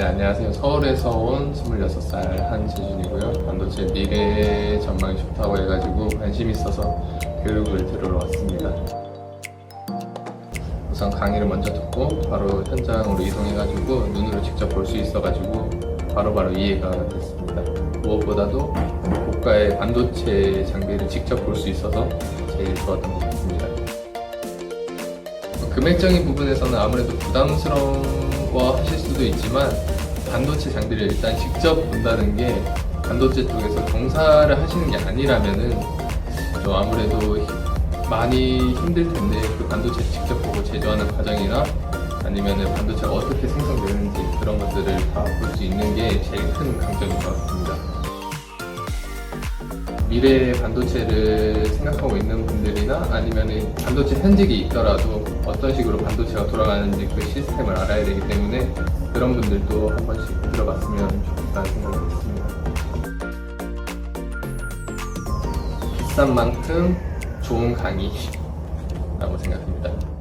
안녕하세요. 서울에서 온 26살 한재준이고요. 반도체 미래 전망이 좋다고 해가지고 관심 있어서 교육을 들으러 왔습니다. 우선 강의를 먼저 듣고 바로 현장으로 이동해가지고 눈으로 직접 볼 수 있어가지고 바로바로 이해가 됐습니다. 무엇보다도 고가의 반도체 장비를 직접 볼 수 있어서 제일 좋았던 것 같습니다. 금액적인 부분에서는 아무래도 수도 있지만 반도체 장비를 일단 직접 본다는 게 반도체 쪽에서 종사를 하시는 게 아니라면은 좀 아무래도 많이 힘들 텐데 그 반도체 직접 보고 제조하는 과정이나 아니면은 반도체가 어떻게 생성되는지 그런 것들을 다 볼 수 있는 게 제일 큰 강점인 것 같습니다. 미래 반도체를 생각하고 있는 분들이나 아니면 반도체 현직이 있더라도 어떤 식으로 반도체가 돌아가는지 그 시스템을 알아야 되기 때문에 그런 분들도 한 번씩 들어봤으면 좋겠다는 생각을 했습니다. 비싼 만큼 좋은 강의라고 생각합니다.